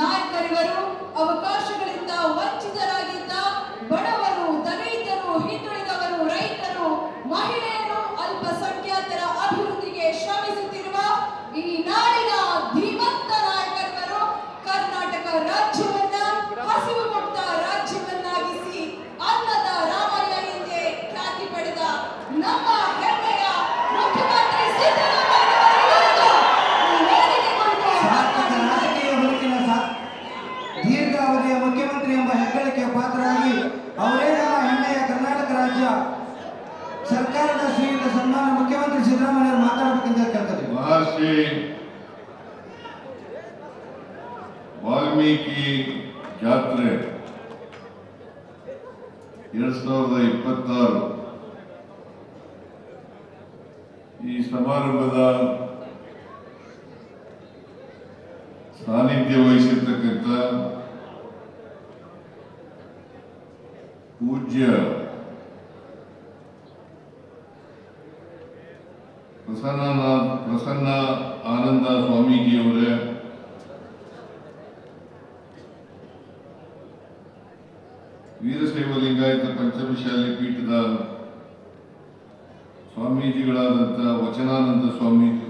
நாற்கர் வரும் ಕೇಳ್ತಾರೆ ಮಹರ್ಷಿ ವಾಲ್ಮೀಕಿ ಜಾತ್ರೆ ಎರಡ್ ಸಾವಿರದ ಇಪ್ಪತ್ತಾರು ಈ ಸಮಾರಂಭದ ಸಾನ್ನಿಧ್ಯ ವಹಿಸಿರ್ತಕ್ಕಂಥ ಪೂಜ್ಯ ಪ್ರಸನ್ನ ಪ್ರಸನ್ನ ಆನಂದ ಸ್ವಾಮೀಜಿಯವರೇ. ವೀರಶೈವ ಲಿಂಗಾಯತ ಪಂಚಮಶಾಲಿ ಪೀಠದ ಸ್ವಾಮೀಜಿಗಳಾದಂಥ ವಚನಾನಂದ ಸ್ವಾಮೀಜಿಯವರೇ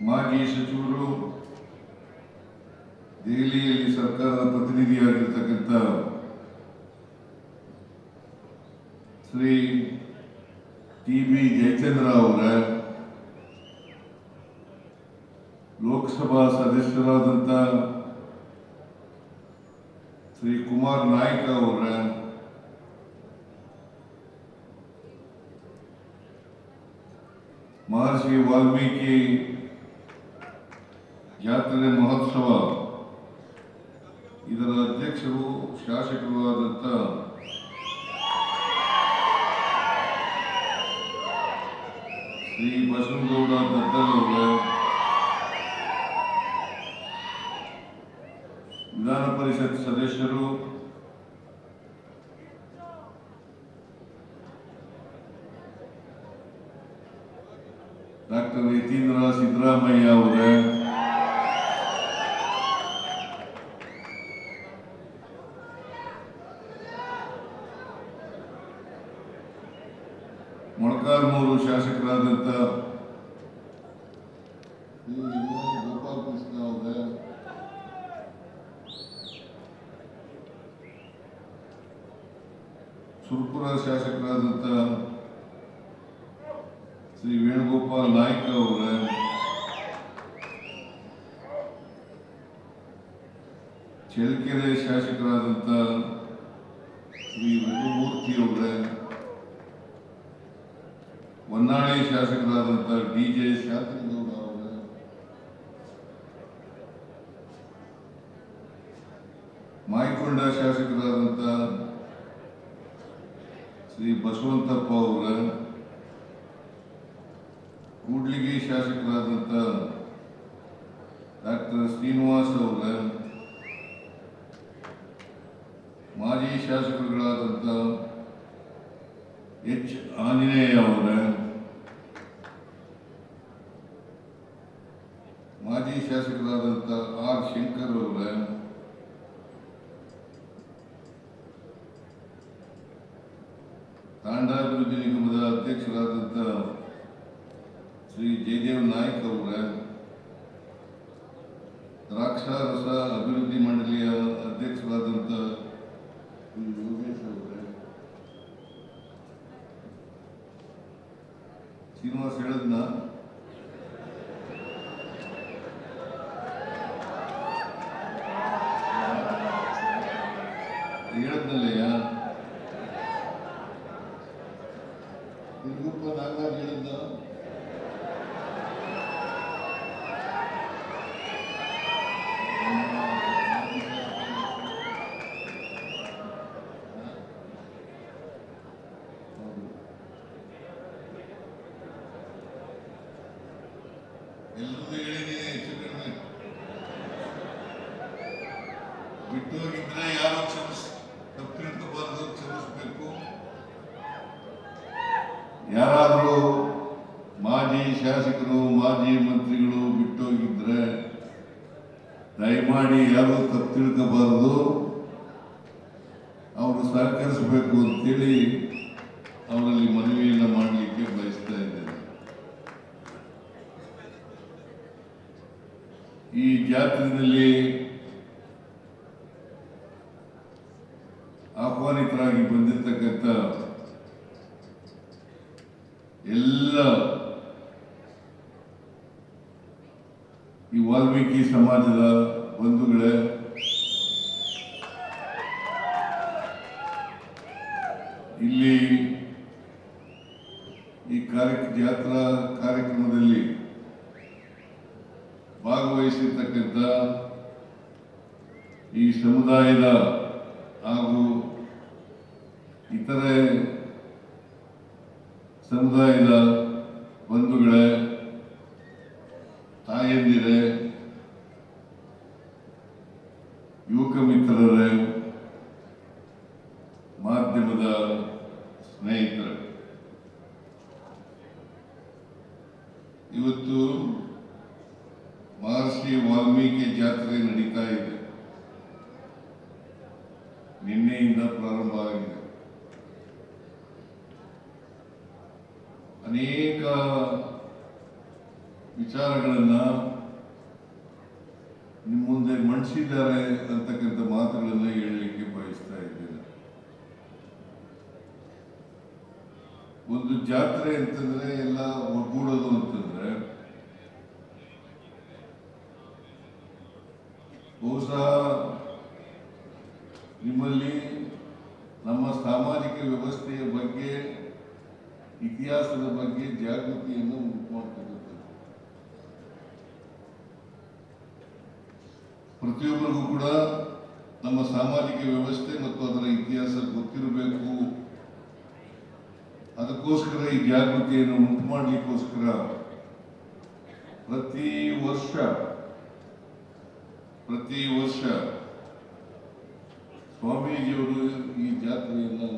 ಮಾಜಿ ಸಚಿವರು ದೆಹಲಿಯಲ್ಲಿ ಸರ್ಕಾರದ ಪ್ರತಿನಿಧಿಯಾಗಿರ್ತಕ್ಕಂಥ ಶ್ರೀ ಟಿ ಬಿ ಜಯಚಂದ್ರ ಅವರ ಲೋಕಸಭಾ ಸದಸ್ಯರಾದಂಥ ಶ್ರೀ ಕುಮಾರ್ ನಾಯ್ಕ ಅವರ ಮಹರ್ಷಿ ವಾಲ್ಮೀಕಿ ಜಾತ್ರೆ ಮಹೋತ್ಸವ. ಇದರ ಅಧ್ಯಕ್ಷರು ಶಾಸಕರು ಆದಂಥ ಶ್ರೀ ಬಸವನಗೌಡ ದತ್ತಲ್ ಅವರ, ವಿಧಾನ ಪರಿಷತ್ ಸದಸ್ಯರು, ಡಾಕ್ಟರ್ ಯತೀಂದ್ರ ಸಿದ್ದರಾಮಯ್ಯ ಅವರ ಮೊಳಕಾಲ್ಮೂರು ಶಾಸಕರಾದಂಥ ಶ್ರೀ ಗೋಪಾಲ್ ಕೃಷ್ಣ ಅವರ ಸುರ್ಪುರ ಶಾಸಕರಾದಂಥ ಶ್ರೀ ವೇಣುಗೋಪಾಲ್ ನಾಯ್ಕ ಅವರ, ಚಳ್ಳಕೆರೆ ಶಾಸಕರಾದಂಥ ಶ್ರೀ ರಘುಮೂರ್ತಿ ಅವರ, ಹೊನ್ನಾಳಿ ಶಾಸಕರಾದಂಥ ಡಿ ಜೆ ಶಾಂತಗೌಡ ಅವರ ಮಾಯಕೊಂಡ ಶಾಸಕರಾದಂಥ ಶ್ರೀ ಬಸವಂತಪ್ಪ ಅವರ ಕೂಡ್ಲಿಗಿ ಶಾಸಕರಾದಂಥ ಡಾಕ್ಟರ್ ಶ್ರೀನಿವಾಸ್ ಅವರ ಮಾಜಿ ಶಾಸಕರುಗಳಾದಂಥ ಎಚ್ ಆಂಜನೇಯ ಅವರ ಮಾಜಿ ಶಾಸಕರಾದಂಥ ಆರ್ ಶಂಕರ್ ಅವರ ನಿಗಮದ ಅಧ್ಯಕ್ಷರಾದಂಥ ಶ್ರೀ ಜಯದೇವ್ ನಾಯ್ಕ್ ಅವರ ದ್ರಾಕ್ಷಾರಸ ಅಭಿವೃದ್ಧಿ ಮಂಡಳಿಯ ಅಧ್ಯಕ್ಷರಾದಂಥ ಯೋಗೇಶ್ ಅವರೇ ಶ್ರೀನಿವಾಸ್ ಹೇಳದ್ನ ದಯಮಾಡಿ ಯಾರು ತಪ್ಪು ತಿಳ್ಕೋಬಾರದು? ಅವರು ಸಹಕರಿಸಬೇಕು ಅಂತೇಳಿ ಅವರಲ್ಲಿ ಮನವಿಯನ್ನು ಮಾಡಲಿಕ್ಕೆ ಬಯಸ್ತಾ ಇದ್ದೇನೆ. ಈ ಜಾತ್ರೆಯಲ್ಲಿ ಆಹ್ವಾನಿತರಾಗಿ ಬಂದಿರತಕ್ಕಂಥ ಎಲ್ಲ ಈ ವಾಲ್ಮೀಕಿ ಸಮಾಜದ ಬಂಧುಗಳೇ ಇಲ್ಲಿ ಈ ಕಾರ್ಯ ಜಾತ್ರಾ ಕಾರ್ಯಕ್ರಮದಲ್ಲಿ ಭಾಗವಹಿಸಿರ್ತಕ್ಕಂಥ ಈ ಸಮುದಾಯದ ಹಾಗೂ ಇತರೆ ಸಮುದಾಯದ ಬಂಧುಗಳೇ ತಾಯಂದಿರೇ ಯುವಕ ಮಿತ್ರರೇ ಮಾಧ್ಯಮದ ಸ್ನೇಹಿತರೆ ಇವತ್ತು ಮಹರ್ಷಿ ವಾಲ್ಮೀಕಿ ಜಾತ್ರೆ ನಡೀತಾ ಇದೆ ನಿನ್ನೆಯಿಂದ ಪ್ರಾರಂಭ ಆಗಿದೆ ಅನೇಕ ವಿಚಾರಗಳನ್ನ ನಿಮ್ಮ ಮುಂದೆ ಮಂಡಿಸಿದ್ದಾರೆ ಅಂತಕ್ಕಂಥ ಮಾತುಗಳನ್ನ ಹೇಳಲಿಕ್ಕೆ ಬಯಸ್ತಾ ಇದ್ದೇನೆ. ಒಂದು ಜಾತ್ರೆ ಅಂತಂದ್ರೆ ಎಲ್ಲ ಒಗ್ಗೂಡೋದು ಅಂತಂದ್ರೆ ಬಹುಶಃ ನಿಮ್ಮಲ್ಲಿ ನಮ್ಮ ಸಾಮಾಜಿಕ ವ್ಯವಸ್ಥೆಯ ಬಗ್ಗೆ ಇತಿಹಾಸದ ಬಗ್ಗೆ ಜಾಗೃತಿಯನ್ನು ಉಂಟು ಪ್ರತಿಯೊಬ್ಬರಿಗೂ ಕೂಡ ನಮ್ಮ ಸಾಮಾಜಿಕ ವ್ಯವಸ್ಥೆ ಮತ್ತು ಅದರ ಇತಿಹಾಸ ಗೊತ್ತಿರಬೇಕು. ಅದಕ್ಕೋಸ್ಕರ ಈ ಜಾಗೃತಿಯನ್ನು ಉಂಟು ಮಾಡಲಿಕ್ಕೋಸ್ಕರ ಪ್ರತಿ ವರ್ಷ ಪ್ರತಿ ವರ್ಷ ಸ್ವಾಮೀಜಿಯವರು ಈ ಜಾತ್ರೆಯನ್ನು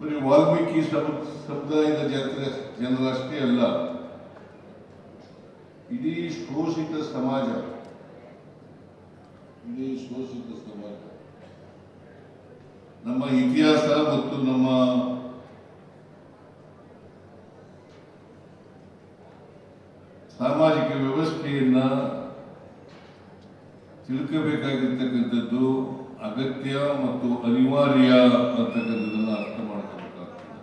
ಬರೀ ವಾಲ್ಮೀಕಿ ಸಮ- ಸಮುದಾಯದ ಜಾತ್ರೆ ಜನರಷ್ಟೇ ಅಲ್ಲ. ಇಡೀ ಶೋಷಿತ ಸಮಾಜ, ಇಡೀ ಶೋಷಿತ ಸಮಾಜ. ನಮ್ಮ ಇತಿಹಾಸ ಮತ್ತು ನಮ್ಮ ಸಾಮಾಜಿಕ ವ್ಯವಸ್ಥೆಯನ್ನ ತಿಳ್ಕೋಬೇಕಾಗಿರ್ತಕ್ಕಂಥದ್ದು ಅಗತ್ಯ ಮತ್ತು ಅನಿವಾರ್ಯ ಅಂತಕ್ಕಂಥದ್ದನ್ನು ಅರ್ಥ ಮಾಡ್ಕೋಬೇಕಾಗ್ತದೆ.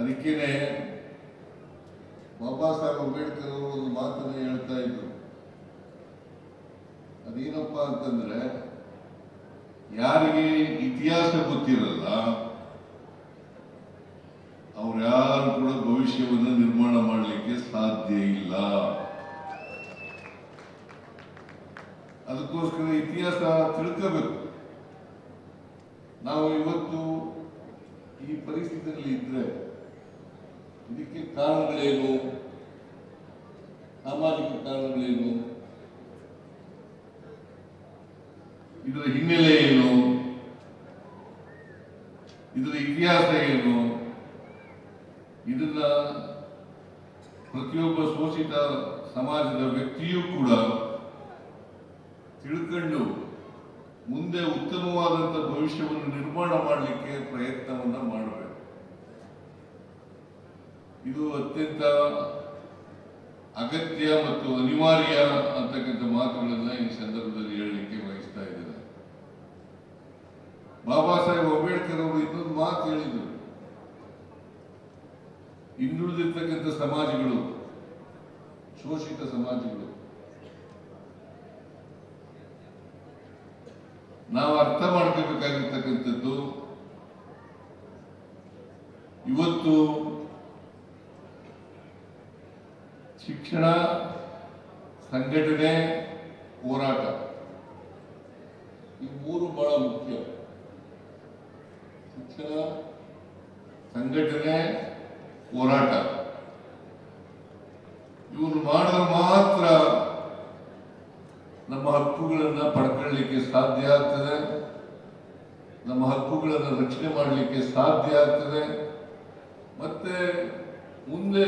ಅದಕ್ಕೇನೆ ಬಾಬಾ ಸಾಹೇಬ್ ಅಂಬೇಡ್ಕರ್ ಅವರು ಒಂದು ಮಾತನ್ನು ಹೇಳ್ತಾ ಇದ್ರು. ಅದೇನಪ್ಪ ಅಂತಂದ್ರೆ, ಯಾರಿಗೆ ಇತಿಹಾಸ ಗೊತ್ತಿರಲ್ಲ, ಅವ್ರು ಯಾರು ಕೂಡ ಭವಿಷ್ಯವನ್ನು ನಿರ್ಮಾಣ ಮಾಡಲಿಕ್ಕೆ ಸಾಧ್ಯ ಇಲ್ಲ. ಅದಕ್ಕೋಸ್ಕರ ಇತಿಹಾಸ ತಿಳ್ಕೋಬೇಕು. ನಾವು ಇವತ್ತು ಈ ಪರಿಸ್ಥಿತಿಯಲ್ಲಿ ಇದ್ರೆ ಇದಕ್ಕೆ ಕಾರಣಗಳೇನು? ಸಾಮಾಜಿಕ ಕಾರಣಗಳೇನು? ಇದರ ಹಿನ್ನೆಲೆ ಏನು? ಇದರ ಇತಿಹಾಸ ಏನು? ಇದನ್ನ ಪ್ರತಿಯೊಬ್ಬ ಶೋಷಿತ ಸಮಾಜದ ವ್ಯಕ್ತಿಯೂ ಕೂಡ ತಿಳ್ಕೊಂಡು ಮುಂದೆ ಉತ್ತಮವಾದಂಥ ಭವಿಷ್ಯವನ್ನು ನಿರ್ಮಾಣ ಮಾಡಲಿಕ್ಕೆ ಪ್ರಯತ್ನವನ್ನ ಮಾಡಬೇಕು. ಇದು ಅತ್ಯಂತ ಅಗತ್ಯ ಮತ್ತು ಅನಿವಾರ್ಯ ಅಂತಕ್ಕಂಥ ಮಾತುಗಳನ್ನು ಈ ಸಂದರ್ಭದಲ್ಲಿ ಹೇಳಲಿಕ್ಕೆ ಬಯಸ್ತಾ ಇದ್ದೇನೆ. ಬಾಬಾ ಸಾಹೇಬ್ ಅಂಬೇಡ್ಕರ್ ಅವರು ಇನ್ನೊಂದು ಮಾತು ಹೇಳಿದರು. ಹಿಂದುಳಿದಿರ್ತಕ್ಕಂಥ ಸಮಾಜಗಳು, ಶೋಷಿತ ಸಮಾಜಗಳು ನಾವು ಅರ್ಥ ಮಾಡ್ಕೋಬೇಕಾಗಿರ್ತಕ್ಕಂಥದ್ದು, ಇವತ್ತು ಶಿಕ್ಷಣ ಸಂಘಟನೆ ಹೋರಾಟ. ಈ ಮೂರು ಬಹಳ ಮುಖ್ಯ. ಶಿಕ್ಷಣ ಸಂಘಟನೆ ಹೋರಾಟ. ಇವರು ಮಾಡಿದ್ರೆ ಮಾತ್ರ ನಮ್ಮ ಹಕ್ಕುಗಳನ್ನು ಪಡ್ಕೊಳ್ಳಿಕ್ಕೆ ಸಾಧ್ಯ ಆಗ್ತದೆ. ನಮ್ಮ ಹಕ್ಕುಗಳನ್ನು ರಕ್ಷಣೆ ಮಾಡಲಿಕ್ಕೆ ಸಾಧ್ಯ ಆಗ್ತದೆ. ಮತ್ತೆ ಮುಂದೆ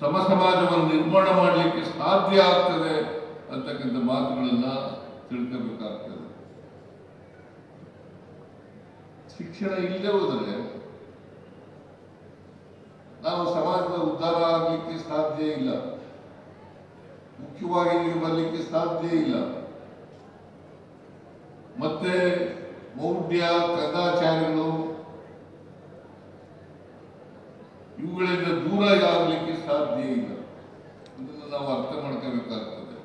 ಸಮ ಸಮಾಜವನ್ನು ನಿರ್ಮಾಣ ಮಾಡಲಿಕ್ಕೆ ಸಾಧ್ಯ ಆಗ್ತದೆ ಅಂತಕ್ಕಂಥ ಮಾತುಗಳನ್ನ ತಿಳ್ಕೋಬೇಕಾಗ್ತದೆ. ಶಿಕ್ಷಣ ಇಲ್ಲದೆ ಹೋದರೆ ನಾವು ಸಮಾಜದ ಉದ್ಧಾರ ಆಗಲಿಕ್ಕೆ ಸಾಧ್ಯ ಇಲ್ಲ. ಮುಖ್ಯವಾಗಿ ಬರಲಿಕ್ಕೆ ಸಾಧ್ಯ ಇಲ್ಲ. ಮತ್ತೆ ಮೌಢ್ಯ ಕದಾಚಾರಗಳು ಇವುಗಳಿಂದ ದೂರ ಆಗಲಿಕ್ಕೆ ಸಾಧ್ಯ ಇಲ್ಲ? ಇದನ್ನು ನಾವು ಅರ್ಥ ಮಾಡ್ಕೋಬೇಕಾಗ್ತದೆ.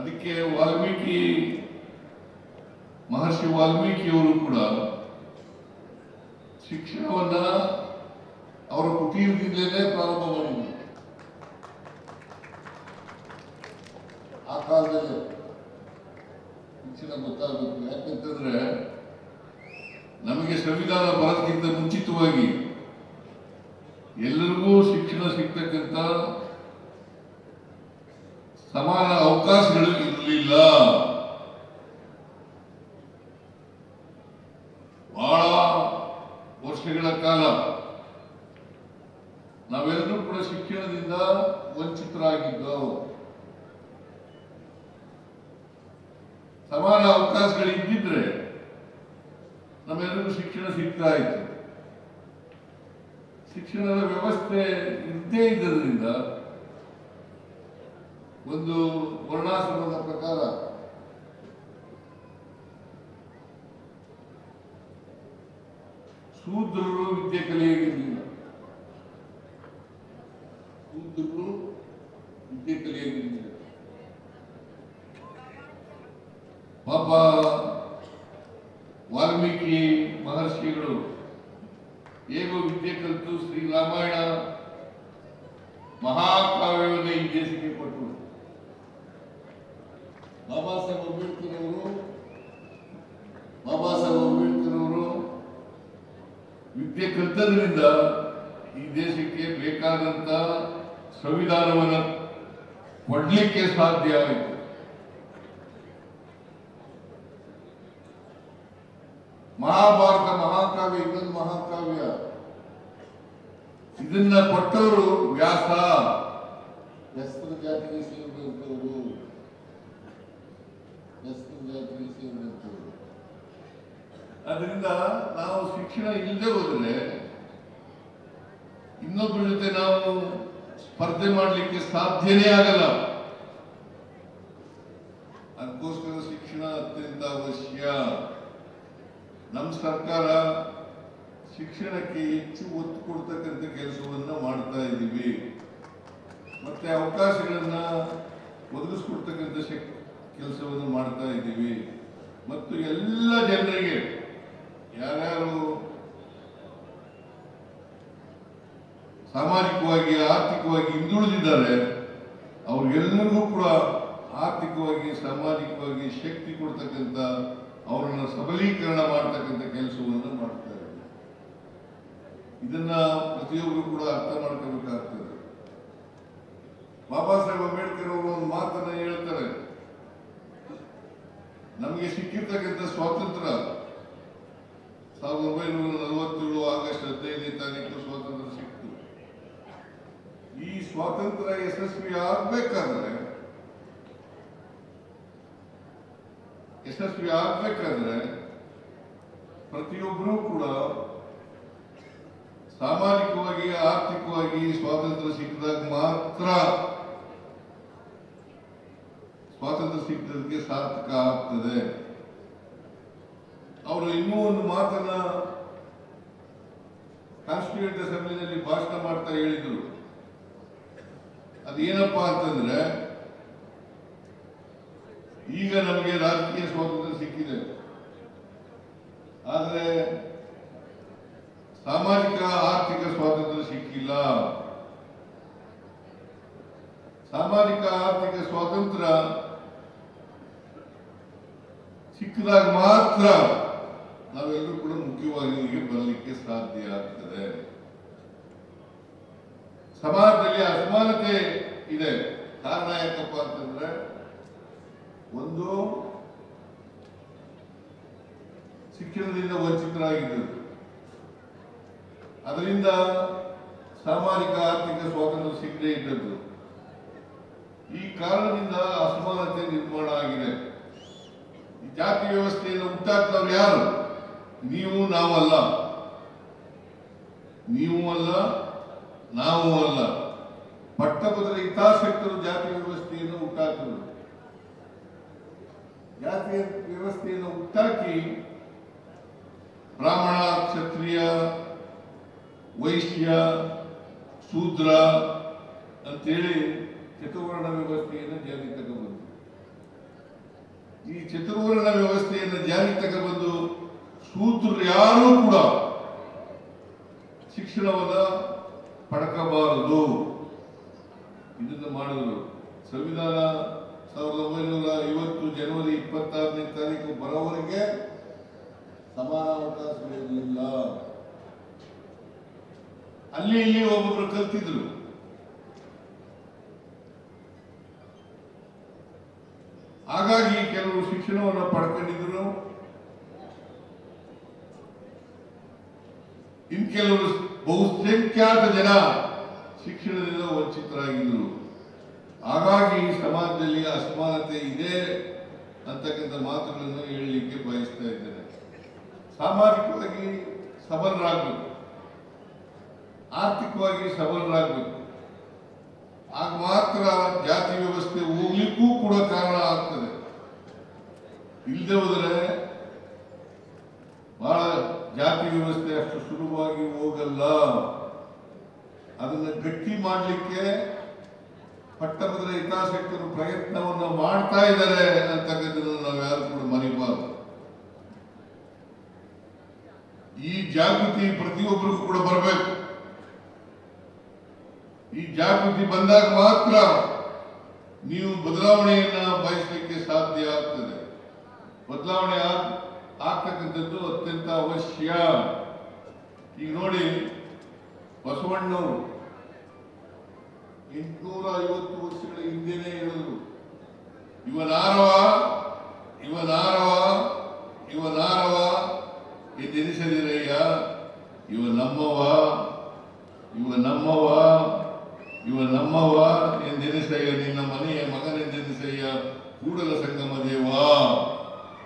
ಅದಕ್ಕೆ ವಾಲ್ಮೀಕಿ, ಮಹರ್ಷಿ ವಾಲ್ಮೀಕಿಯವರು ಕೂಡ ಶಿಕ್ಷಣವನ್ನ ಅವರ ಕುಟೀರದಿಂದಲೇ ಪ್ರಾರಂಭ ಮಾಡಿದರು. ಕಾಲದಲ್ಲಿ ಹೆಚ್ಚಿನ ಗೊತ್ತಾಗಬೇಕು ಯಾಕಂತಂದ್ರೆ ನಮಗೆ ಸಂವಿಧಾನ ಬರೋದಕ್ಕಿಂತ ಮುಂಚಿತವಾಗಿ ಎಲ್ಲರಿಗೂ ಶಿಕ್ಷಣ ಸಿಗ್ತಕ್ಕಂತ ಸಮಾನ ಅವಕಾಶಗಳು ಇರಲಿಲ್ಲ ಬಹಳ ವರ್ಷಗಳ ಕಾಲ ನಾವೆಲ್ಲರೂ ಕೂಡ ಶಿಕ್ಷಣದಿಂದ ವಂಚಿತರಾಗಿದ್ದವು ಸಮಾನ ಅವಕಾಶಗಳು ಇದ್ದಿದ್ರೆ ನಮ್ಮೆಲ್ಲರಿಗೂ ಶಿಕ್ಷಣ ಸಿಗ್ತಾ ಇತ್ತು. ಶಿಕ್ಷಣದ ವ್ಯವಸ್ಥೆ ಇದ್ದೇ ಇದ್ದರಿಂದ ಒಂದು ವರ್ಣಾಶ್ರಮದ ಪ್ರಕಾರ ಶೂದ್ರರು ವಿದ್ಯೆ ಕಲಿಯಾಗಿರಲಿಲ್ಲ ಶೂದ್ರರು ವಿದ್ಯೆ ಪಾಪ ವಾಲ್ಮೀಕಿ ಮಹರ್ಷಿಗಳು ಹೇಗೋ ವಿದ್ಯೆ ಕಲಿತು ಶ್ರೀರಾಮಾಯಣ ಮಹಾಕಾವ್ಯವನ್ನು ಈ ದೇಶಕ್ಕೆ ಕೊಟ್ಟರು. ಬಾಬಾ ಸಾಹೇಬ್ ಅಂಬೇಡ್ಕರ್ ಅವರು ಬಾಬಾ ಸಾಹೇಬ್ ಅಂಬೇಡ್ಕರ್ ಅವರು ವಿದ್ಯೆ ಕಲಿತದ್ರಿಂದ ಈ ದೇಶಕ್ಕೆ ಬೇಕಾದಂತ ಸಂವಿಧಾನವನ್ನು ಕೊಡಲಿಕ್ಕೆ ಸಾಧ್ಯ ಆಯಿತು. ಮಹಾಭಾರತ ಮಹಾಕಾವ್ಯ, ಇನ್ನೊಂದು ಮಹಾಕಾವ್ಯ. ಇದನ್ನ ಕೊಟ್ಟವರು ವ್ಯಾಸ. ಹೆಸರು ಜಾತಿಗೆ ಸೇರಿದಂತವರು ಹೆಸರು ಜಾತಿಗೆ ಅದರಿಂದ ನಾವು ಶಿಕ್ಷಣ ಇಲ್ಲದೆ ಹೋದ್ರೆ ಇನ್ನೊಬ್ಬರ ಜೊತೆ ನಾವು ಸ್ಪರ್ಧೆ ಮಾಡಲಿಕ್ಕೆ ಸಾಧ್ಯನೇ ಆಗಲ್ಲ ಅದಕ್ಕೋಸ್ಕರ ಶಿಕ್ಷಣ ಅತ್ಯಂತ ಅವಶ್ಯ ನಮ್ಮ ಸರ್ಕಾರ ಶಿಕ್ಷಣಕ್ಕೆ ಹೆಚ್ಚು ಒತ್ತು ಕೊಡ್ತಕ್ಕಂಥ ಕೆಲಸವನ್ನ ಮಾಡ್ತಾ ಇದ್ದೀವಿ ಮತ್ತೆ ಅವಕಾಶಗಳನ್ನ ಒದಗಿಸ್ಕೊಡ್ತಕ್ಕಂಥ ಶಕ್, ಕೆಲಸವನ್ನು ಮಾಡ್ತಾ ಇದ್ದೀವಿ ಮತ್ತು ಎಲ್ಲ ಜನರಿಗೆ ಯಾರ್ಯಾರು ಸಾಮಾಜಿಕವಾಗಿ, ಆರ್ಥಿಕವಾಗಿ ಹಿಂದುಳಿದಿದ್ದಾರೆ, ಅವ್ರಿಗೆಲ್ಲರಿಗೂ ಕೂಡ ಆರ್ಥಿಕವಾಗಿ, ಸಾಮಾಜಿಕವಾಗಿ ಶಕ್ತಿ ಕೊಡ್ತಕ್ಕಂಥ ಅವರನ್ನ ಸಬಲೀಕರಣ ಮಾಡ್ತಕ್ಕಂಥ ಕೆಲಸವನ್ನು ಮಾಡ್ತಾ ಇದ್ದಾರೆ ಇದನ್ನ ಪ್ರತಿಯೊಬ್ಬರು ಕೂಡ ಅರ್ಥ ಮಾಡ್ಕೋಬೇಕಾಗ್ತದೆ. ಬಾಬಾ ಸಾಹೇಬ್ ಅಂಬೇಡ್ಕರ್ ಅವರು ಒಂದು ಮಾತನ್ನ ಹೇಳ್ತಾರೆ. ನಮಗೆ ಸಿಕ್ಕಿರ್ತಕ್ಕಂಥ ಸ್ವಾತಂತ್ರ್ಯ ಸಾವಿರದ ಒಂಬೈನೂರ ನಲವತ್ತೇಳು ಆಗಸ್ಟ್ ಹದಿನೈದನೇ ತಾರೀಕು ಸ್ವಾತಂತ್ರ್ಯ ಸಿಕ್ತು ಈ ಸ್ವಾತಂತ್ರ್ಯ ಯಶಸ್ವಿ ಆಗ್ಬೇಕಾದ್ರೆ ಯಶಸ್ವಿ ಆಗ್ಬೇಕಂದ್ರೆ ಪ್ರತಿಯೊಬ್ಬರು ಕೂಡ ಸಾಮಾಜಿಕವಾಗಿ, ಆರ್ಥಿಕವಾಗಿ ಸ್ವಾತಂತ್ರ್ಯ ಸಿಕ್ಕಿದಾಗ ಮಾತ್ರ ಸ್ವಾತಂತ್ರ್ಯ ಸಿಕ್ಕಿದ್ದಕ್ಕೆ ಸಾರ್ಥಕ ಆಗ್ತದೆ. ಅವರು ಇನ್ನೂ ಒಂದು ಮಾತನ್ನ ಕಾನ್ಸ್ಟಿಟ್ಯೂಂಟ್ ಅಸೆಂಬ್ಲಿನಲ್ಲಿ ಭಾಷಣ ಮಾಡ್ತಾ ಹೇಳಿದರು. ಅದೇನಪ್ಪಾ ಅಂತಂದ್ರೆ ಈಗ ನಮಗೆ ರಾಜಕೀಯ ಸ್ವಾತಂತ್ರ್ಯ ಸಿಕ್ಕಿದೆ. ಆದರೆ ಸಾಮಾಜಿಕ, ಆರ್ಥಿಕ ಸ್ವಾತಂತ್ರ್ಯ ಸಿಕ್ಕಿಲ್ಲ. ಸಾಮಾಜಿಕ, ಆರ್ಥಿಕ ಸ್ವಾತಂತ್ರ್ಯ ಸಿಕ್ಕಿದಾಗ ಮಾತ್ರ ನಾವೆಲ್ಲರೂ ಕೂಡ ಮುಖ್ಯವಾಹಿನಿಗೆ ಬರಲಿಕ್ಕೆ ಸಾಧ್ಯ ಆಗ್ತದೆ. ಸಮಾಜದಲ್ಲಿ ಅಸಮಾನತೆ ಇದೆ. ಕಾರಣ ಯಾಕಪ್ಪ ಅಂತಂದ್ರೆ ಒಂದು ಶಿಕ್ಷಣದಿಂದ ವಂಚಿತರಾಗಿದ್ದರು. ಅದರಿಂದ ಸಾಮಾಜಿಕ, ಆರ್ಥಿಕ ಸ್ವಾತಂತ್ರ್ಯ ಸಿಗದೇ ಇದ್ದದ್ದು. ಈ ಕಾರಣದಿಂದ ಅಸಮಾನತೆ ನಿರ್ಮಾಣ ಆಗಿದೆ. ಈ ಜಾತಿ ವ್ಯವಸ್ಥೆಯನ್ನು ಉಂಟಾಗ್ತವ್ರು ಯಾರು? ನೀವು ನಾವಲ್ಲ ನೀವು ಅಲ್ಲ, ನಾವು ಅಲ್ಲ. ಪಟ್ಟಭದ್ರ ಹಿತಾಸಕ್ತರು ಜಾತಿ ವ್ಯವಸ್ಥೆಯನ್ನು ಹುಟ್ಟಾಕಿದರು ಜಾತಿ ವ್ಯವಸ್ಥೆಯನ್ನು ಹುಟ್ಟಾಕಿ ಬ್ರಾಹ್ಮಣ, ಕ್ಷತ್ರಿಯ, ವೈಶ್ಯ, ಶೂದ್ರ ಅಂತೇಳಿ ಚತುರ್ವರ್ಣ ವ್ಯವಸ್ಥೆಯನ್ನು ಜಾರಿಗೆ ತಗೊಂಡು ಈ ಚತುರ್ವರ್ಣ ವ್ಯವಸ್ಥೆಯನ್ನು ಜಾರಿಗೆ ತಗೊಂಡು ಶೂದ್ರರು ಯಾರೂ ಕೂಡ ಶಿಕ್ಷಣವನ್ನ ಪಡಕಬಾರದು. ಇದನ್ನು ಮಾಡಿದರು. ಸಂವಿಧಾನ ಸಾವಿರದ ಒಂಬೈನೂರ ಐವತ್ತು ಜನವರಿ ಇಪ್ಪತ್ತಾರನೇ ತಾರೀಕು ಬರೋವರೆಗೆ ಸಮಾನ ಅವಕಾಶವಿರಲಿಲ್ಲ ಅಲ್ಲಿ ಇಲ್ಲಿ ಒಬ್ಬೊಬ್ರು ಕಲ್ತಿದ್ರು. ಹಾಗಾಗಿ ಕೆಲವರು ಶಿಕ್ಷಣವನ್ನು ಪಡ್ಕೊಂಡಿದ್ರು. ಇನ್ ಕೆಲವರು ಬಹುಸಂಖ್ಯಾತ ಜನ ಶಿಕ್ಷಣದಿಂದ ವಂಚಿತರಾಗಿದ್ದರು ಹಾಗಾಗಿ ಸಮಾಜದಲ್ಲಿ ಅಸಮಾನತೆ ಇದೆ ಅಂತಕ್ಕಂಥ ಮಾತುಗಳನ್ನು ಹೇಳಲಿಕ್ಕೆ ಬಯಸ್ತಾ ಇದ್ದೇನೆ. ಸಾಮಾಜಿಕವಾಗಿ ಸಬಲರಾಗಬೇಕು. ಆರ್ಥಿಕವಾಗಿ ಸಬಲರಾಗಬೇಕು. ಆಗ ಮಾತ್ರ ಜಾತಿ ವ್ಯವಸ್ಥೆ ಹೋಗ್ಲಿಕ್ಕೂ ಕೂಡ ಕಾರಣ ಆಗ್ತದೆ. ಇಲ್ಲದೆ ಹೋದರೆ ಬಹಳ ಜಾತಿ ವ್ಯವಸ್ಥೆ ಅಷ್ಟು ಸುಲಭವಾಗಿ ಹೋಗಲ್ಲ. ಅದನ್ನು ಗಟ್ಟಿ ಮಾಡಲಿಕ್ಕೆ ಪಟ್ಟಭದ್ರ ಹಿತಾಸಕ್ತರು ಪ್ರಯತ್ನವನ್ನು ಮಾಡ್ತಾ ಇದ್ದಾರೆ ಅಂತಕ್ಕಂಥದ್ದನ್ನು ನಾವು ಯಾರು ಕೂಡ ಮರಿಬಾರದು. ಈ ಜಾಗೃತಿ ಪ್ರತಿಯೊಬ್ಬರಿಗೂ ಕೂಡ ಬರಬೇಕು. ಈ ಜಾಗೃತಿ ಬಂದಾಗ ಮಾತ್ರ ನೀವು ಬದಲಾವಣೆಯನ್ನ ಬಯಸಲಿಕ್ಕೆ ಸಾಧ್ಯ ಆಗ್ತದೆ. ಬದಲಾವಣೆ ಆಗ್- ಆಗ್ತಕ್ಕಂಥದ್ದು ಅತ್ಯಂತ ಅವಶ್ಯ. ಈಗ ನೋಡಿ, ಬಸವಣ್ಣವರು ಎಂಟುನೂರ ಐವತ್ತು ವರ್ಷಗಳ ಹಿಂದೆನೆ ಹೇಳಿದ್ರು ಇವನಾರವ ಇವನಾರವ ಇವನಾರವ ನಾರವ ಇವ ನಮ್ಮವ ಇವ ನಮ್ಮವ ಇವ ನಮ್ಮವ ಎಂದೆನಿಸಯ್ಯ ನಿನ್ನ ಮನೆಯ ಮಗನೆಂದೆನಿಸಯ್ಯ ಕೂಡಲ ಸಂಗಮ ದೇವ.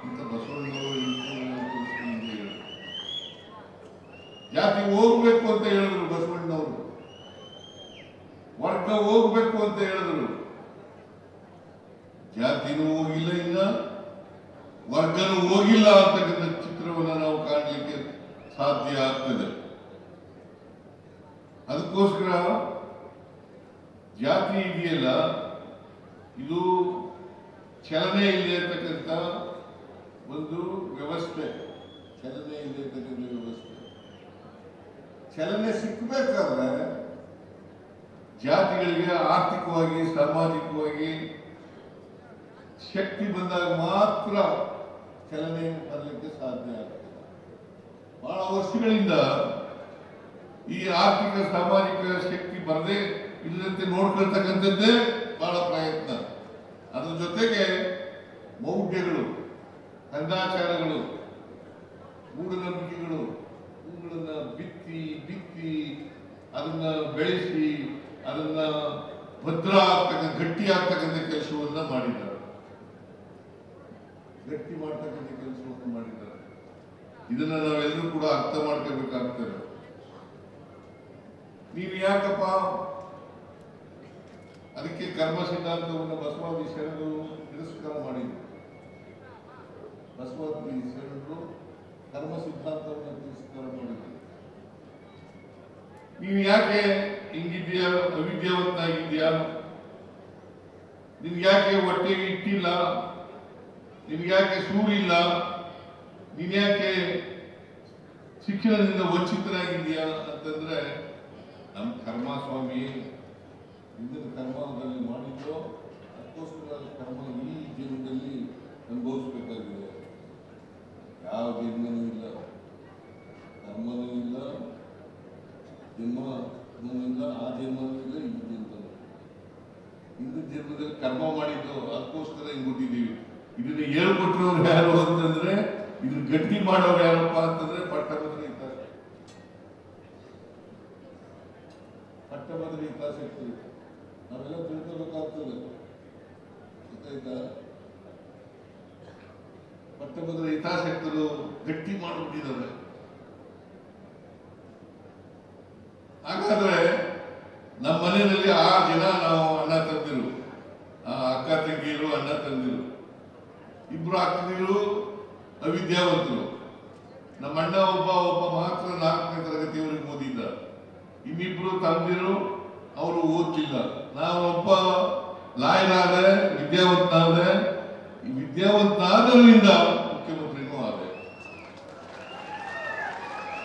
ಅಂತ ಬಸವಣ್ಣವರು ಜಾತಿ ಹೋಗ್ಬೇಕು ಅಂತ ಹೇಳಿದ್ರು ಬಸವಣ್ಣವರು? ವರ್ಗ ಹೋಗ್ಬೇಕು ಅಂತ ಹೇಳಿದ್ರು. ಜಾತಿನೂ ಹೋಗಿಲ್ಲ ಇನ್ನ ವರ್ಗನೂ ಹೋಗಿಲ್ಲ ಅಂತಕ್ಕಂಥ ಚಿತ್ರವನ್ನು ನಾವು ಕಾಣಲಿಕ್ಕೆ ಸಾಧ್ಯ ಆಗ್ತದೆ. ಅದಕ್ಕೋಸ್ಕರ ಜಾತಿ ಇದೆಯಲ್ಲ, ಇದು ಚಲನೆ ಇದೆ ಅಂತಕ್ಕಂಥ ಒಂದು ವ್ಯವಸ್ಥೆ, ಚಲನೆ ಇದೆ ಅಂತಕ್ಕಂಥ ವ್ಯವಸ್ಥೆ. ಚಲನೆ ಸಿಕ್ಕಬೇಕಾದ್ರೆ ಜಾತಿಗಳಿಗೆ ಆರ್ಥಿಕವಾಗಿ, ಸಾಮಾಜಿಕವಾಗಿ ಶಕ್ತಿ ಬಂದಾಗ ಮಾತ್ರ ಚಲನೆ ಬರಲಿಕ್ಕೆ ಸಾಧ್ಯ ಆಗುತ್ತೆ ಬಹಳ ವರ್ಷಗಳಿಂದ ಈ ಆರ್ಥಿಕ, ಸಾಮಾಜಿಕ ಶಕ್ತಿ ಬರದೆ ಇಲ್ಲದಂತೆ ನೋಡ್ಕೊಳ್ತಕ್ಕಂಥದ್ದೇ ಬಹಳ ಪ್ರಯತ್ನ. ಅದರ ಜೊತೆಗೆ ಮೌಢ್ಯಗಳು ಕಂದಾಚಾರಗಳು ಮೂಢನಂಬಿಕೆಗಳು ಇವುಗಳನ್ನ ಬಿತ್ತಿ ಬಿತ್ತಿ, ಅದನ್ನ ಬೆಳೆಸಿ ಅದನ್ನ ಭದ್ರ ಆಗ್ತಕ್ಕಂಥ, ಗಟ್ಟಿ ಆಗ್ತಕ್ಕಂಥ ಕೆಲಸವನ್ನ ಮಾಡಿದ್ದಾರೆ. ಗಟ್ಟಿ ಮಾಡ್ತಕ್ಕಂಥ ಕೆಲಸವನ್ನು ಮಾಡಿದ್ದಾರೆ. ಇದನ್ನ ನಾವೆಲ್ಲರೂ ಕೂಡ ಅರ್ಥ ಮಾಡ್ಕೋಬೇಕಾಗ್ತದೆ ನೀವು ಯಾಕಪ್ಪ ಅದಕ್ಕೆ ಕರ್ಮ ಸಿದ್ಧಾಂತವನ್ನು ಬಸವಾದಿ ಶರಣರು ತಿರಸ್ಕಾರ ಮಾಡಿದ್ರು? ಬಸವಾದಿ ಶರಣರು ಕರ್ಮ ಸಿದ್ಧಾಂತವನ್ನು ತಿರಸ್ಕಾರ ಮಾಡಿದ್ರು. ನೀವು ಯಾಕೆ ಹಿಂಗಿದ್ಯಾ ಅವಿದ್ಯಾವಂತಾಗಿದ್ಯಾ ನಿನ್ಗೆ ಯಾಕೆ ಹೊಟ್ಟೆ ಇಟ್ಟಿಲ್ಲ ನಿನ್ಗೆ ಯಾಕೆ ಸೂರಿಲ್ಲ ನೀನ್ ಯಾಕೆ ಶಿಕ್ಷಣದಿಂದ ವಂಚಿತರಾಗಿದ್ಯಾ ಅಂತಂದ್ರೆ ನಮ್ಮ ಕರ್ಮ ಸ್ವಾಮಿ ಹಿಂದಿನ ಕರ್ಮದಲ್ಲಿ ಮಾಡಿದ್ರು ಅದಕ್ಕೋಸ್ಕರ ಕರ್ಮ ಈ ಜೀವನದಲ್ಲಿ ಅನುಭವಿಸ್ಬೇಕಾಗಿದೆ. ಯಾವ ಜನ್ಮನೂ ಇಲ್ಲ, ಕರ್ಮನೂ ಇಲ್ಲ. ಜನ್ಮದಿಂದ ಆ ಜನ್ಮದಿಂದ ಈ ಜನ್ಮ ಹಿಂದೂ ಜನ್ಮದಲ್ಲಿ ಕರ್ಮ ಮಾಡಿದ್ದು ಅದಕ್ಕೋಸ್ಕರ ಹಿಂಗೆ ಹುಟ್ಟಿದ್ದೀವಿ ಇದನ್ನ ಹೇಳ್ಕೊಟ್ಟಿರೋರು ಯಾರು ಅಂತಂದ್ರೆ, ಇದನ್ನ ಗಟ್ಟಿ ಮಾಡೋರು ಯಾರಪ್ಪ ಅಂತಂದ್ರೆ ಪಟ್ಟಭದ್ರ ಹಿತಾಸಕ್ತಿ. ಪಟ್ಟಭದ್ರ ಹಿತಾಸಕ್ತಿ. ನಾವೆಲ್ಲ ತಿಳ್ಕೊಬೇಕಾಗ್ತದೆ. ಗೊತ್ತಾಯ್ತಾ? ಪಟ್ಟಭದ್ರ ಹಿತಾಸಕ್ತರು ಗಟ್ಟಿ ಮಾಡಿಬಿಟ್ಟಿದ್ದಾರೆ. ಹಾಗಾದ್ರೆ ನಮ್ಮ ಮನೆಯಲ್ಲಿ ಆ ದಿನ ನಾವು ಅಣ್ಣ ತಂದಿರು. ಅಕ್ಕ ತಂಗಿರು, ಅಣ್ಣ ತಂದಿರು. ಇಬ್ರು ಅಕ್ಕದಿರು ಅವಿದ್ಯಾವಂತರು. ನಮ್ಮ ಅಣ್ಣ ಒಬ್ಬ ಒಬ್ಬ ಮಾತ್ರ ನಾಲ್ಕನೇ ತರಗತಿಯವರೆಗೆ ಓದಿದ್ದ. ಇನ್ನಿಬ್ರು ತಂದಿರು ಅವರು ಓದ್ತಿಲ್ಲ. ಲಾಯರ್ ಆದ್ರೆ ವಿದ್ಯಾವಂತನಾದ್ರಿಂದ ಮುಖ್ಯಮಂತ್ರಿನೂ ಆದೆ.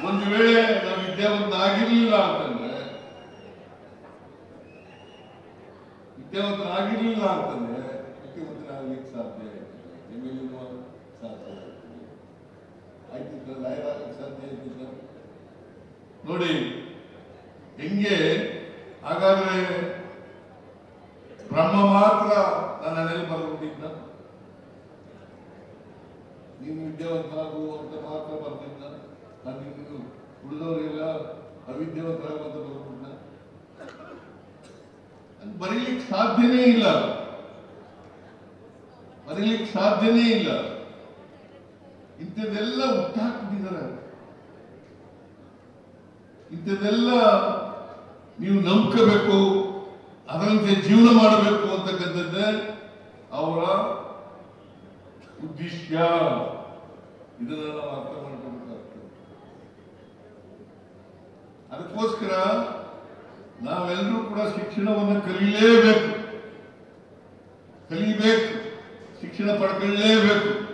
ಒಂದು ವೇಳೆ ನಾವು ವಿದ್ಯಾವಂತ ಆಗಿರ್ಲಿಲ್ಲ ಅಂತಂದ್ರೆ ವಿದ್ಯಾವಂತನಾಗಿರ್ಲಿಲ್ಲ ಅಂತಂದ್ರೆ ಮುಖ್ಯಮಂತ್ರಿ ಆಗ್ಲಿಕ್ಕೆ ಸಾಧ್ಯ ಎಲ್ ಸಾಧ್ಯ ಆಗಕ್ಕೆ ಸಾಧ್ಯ ಆಯ್ತಿಲ್ಲ ನೋಡಿ, ಹೆಂಗೆ ಹಾಗಾದ್ರೆ ಬ್ರಹ್ಮ ಮಾತ್ರ ನನ್ನ ಹಣೆಯಲ್ಲಿ ಬರ್ಬಿಟ್ಟಿದ್ದ ನೀನು ವಿದ್ಯಾವಂತರಾಗು ಅಂತ ಮಾತ್ರ ಬರ್ತಿದ್ದ ನಾನು ಇನ್ನು ಉಳಿದವರೆಲ್ಲ ಅವಿದ್ಯಾವಂತರಾಗುವಂತ ಬರ್ಬಿಟ್ಟ ಬರೀಲಿಕ್ಕೆ ಸಾಧ್ಯನೇ ಇಲ್ಲ ಬರೀಲಿಕ್ಕೆ ಸಾಧ್ಯನೇ ಇಲ್ಲ. ಇಂಥದ್ದೆಲ್ಲ ಹುಟ್ಟಾಕ್ಬಿಟ್ಟಿದ್ದಾರೆ ಇಂಥದ್ದೆಲ್ಲ ನೀವು ನಂಬ್ಕೋಬೇಕು, ಅದರಂತೆ ಜೀವನ ಮಾಡಬೇಕು ಅಂತಕ್ಕಂಥದ್ದೇ ಅವರ ಉದ್ದೇಶ. ಇದನ್ನೆಲ್ಲ ಅರ್ಥ ಮಾಡ್ಕೋಬೇಕಾಗ್ತದೆ ಅದಕ್ಕೋಸ್ಕರ ನಾವೆಲ್ಲರೂ ಕೂಡ ಶಿಕ್ಷಣವನ್ನು ಕಲಿಯಲೇಬೇಕು. ಕಲಿಬೇಕು. ಶಿಕ್ಷಣ ಪಡ್ಕೊಳ್ಳಲೇಬೇಕು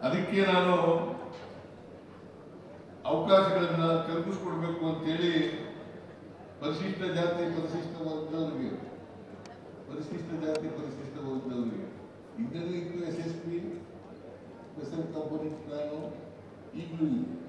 ಅದಕ್ಕೆ ನಾನು ಅವಕಾಶಗಳನ್ನ ಕಲ್ಪಿಸ್ಕೊಡ್ಬೇಕು ಅಂತೇಳಿ ಪರಿಶಿಷ್ಟ ಜಾತಿ, ಪರಿಶಿಷ್ಟ ವರ್ಗದವರಿಗೆ ಪರಿಶಿಷ್ಟ ಜಾತಿ, ಪರಿಶಿಷ್ಟ ವರ್ಗದವರಿಗೆ ಇತ್ತು S S P special component plan ಈಗಲೂ ಇದೆ.